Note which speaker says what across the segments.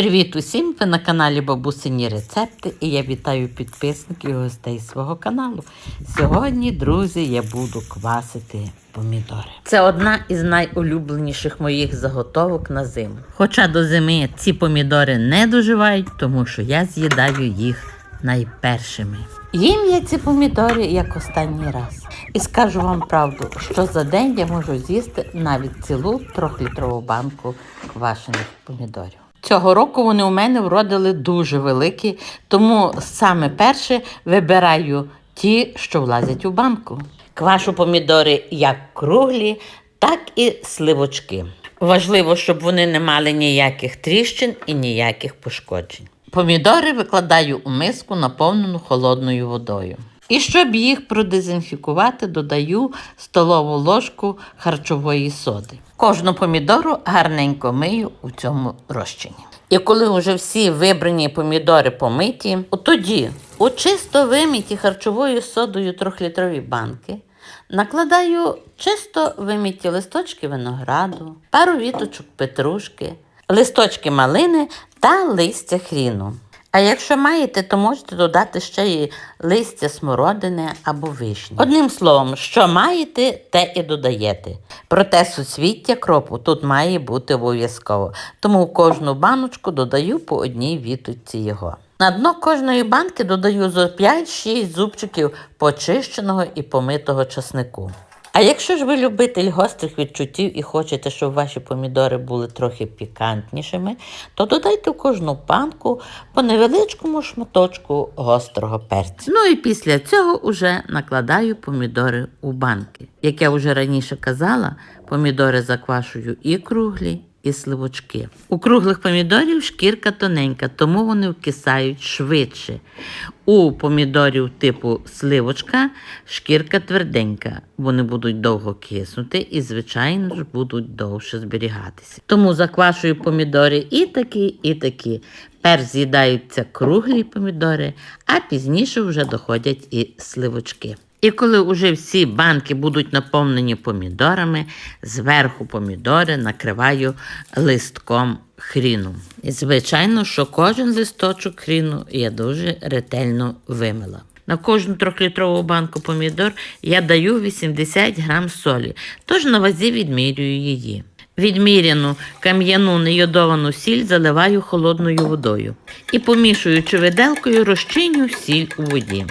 Speaker 1: Привіт усім! Ви на каналі Бабусині Рецепти і я вітаю підписників і гостей свого каналу. Сьогодні, друзі, я буду квасити помідори. Це одна із найулюбленіших моїх заготовок на зиму. Хоча до зими ці помідори не доживають, тому що я з'їдаю їх найпершими. Їм я ці помідори як останній раз. І скажу вам правду, що за день я можу з'їсти навіть цілу трьохлітрову банку квашених помідорів. Цього року вони у мене вродили дуже великі, тому саме перше вибираю ті, що влазять у банку. Квашу помідори як круглі, так і сливочки. Важливо, щоб вони не мали ніяких тріщин і ніяких пошкоджень. Помідори викладаю у миску, наповнену холодною водою. І щоб їх продезінфікувати, додаю столову ложку харчової соди. Кожну помідору гарненько мию у цьому розчині. І коли вже всі вибрані помідори помиті, тоді у чисто виміті харчовою содою трьохлітрові банки накладаю чисто виміті листочки винограду, пару віточок петрушки, листочки малини та листя хріну. А якщо маєте, то можете додати ще й листя смородини або вишні. Одним словом, що маєте, те і додаєте. Проте суцвіття кропу тут має бути обов'язково, тому в кожну баночку додаю по одній віточці його. На дно кожної банки додаю зо 5-6 зубчиків почищеного і помитого часнику. А якщо ж ви любитель гострих відчуттів і хочете, щоб ваші помідори були трохи пікантнішими, то додайте в кожну панку по невеличкому шматочку гострого перцю. Ну і після цього вже накладаю помідори у банки. Як я вже раніше казала, помідори заквашую і круглі, і сливочки. У круглих помідорів шкірка тоненька, тому вони вкисають швидше. У помідорів типу сливочка шкірка тверденька. Вони будуть довго киснути і, звичайно ж, будуть довше зберігатися. Тому заквашую помідори і такі, і такі. Перш з'їдаються круглі помідори, а пізніше вже доходять і сливочки. І коли вже всі банки будуть наповнені помідорами, зверху помідори накриваю листком хріну. І звичайно, що кожен листочок хріну я дуже ретельно вимила. На кожну трьохлітрову банку помідор я даю 80 грам солі, тож на вазі відмірюю її. Відміряну кам'яну нейодовану сіль заливаю холодною водою і помішуючи виделкою, розчиню сіль у воді.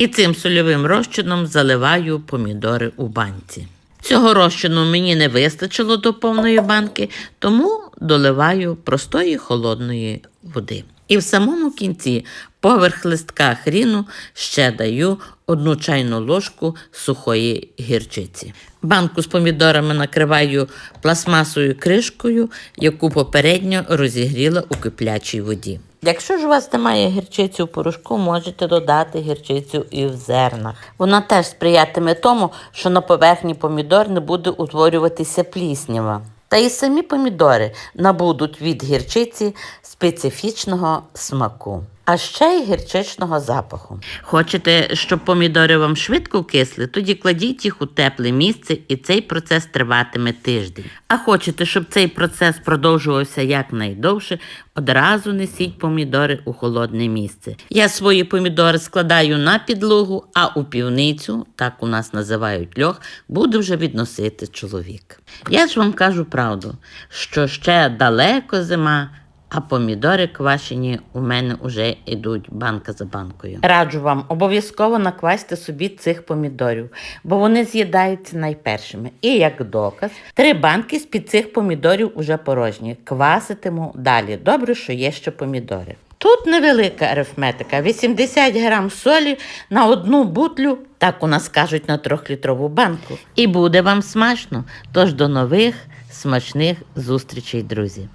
Speaker 1: І цим сольовим розчином заливаю помідори у банці. Цього розчину мені не вистачило до повної банки, тому доливаю простої холодної води. І в самому кінці поверх листка хріну ще даю одну чайну ложку сухої гірчиці. Банку з помідорами накриваю пластмасовою кришкою, яку попередньо розігріла у киплячій воді. Якщо ж у вас немає гірчиці у порошку, можете додати гірчицю і в зернах. Вона теж сприятиме тому, що на поверхні помідор не буде утворюватися пліснява. Та і самі помідори набудуть від гірчиці специфічного смаку, а ще й гірчичного запаху. Хочете, щоб помідори вам швидко вкисли, тоді кладіть їх у тепле місце і цей процес триватиме тиждень. А хочете, щоб цей процес продовжувався якнайдовше, одразу несіть помідори у холодне місце. Я свої помідори складаю на підлогу, а у півницю, так у нас називають льох, буде вже відносити чоловік. Я ж вам кажу правду, що ще далеко зима. А помідори квашені у мене вже йдуть банка за банкою. Раджу вам обов'язково наквасьте собі цих помідорів, бо вони з'їдаються найпершими. І як доказ, три банки з-під цих помідорів уже порожні. Кваситиму далі. Добре, що є ще помідори. Тут невелика арифметика: 80 грам солі на одну бутлю, так у нас кажуть на трьохлітрову банку. І буде вам смачно. Тож до нових смачних зустрічей, друзі.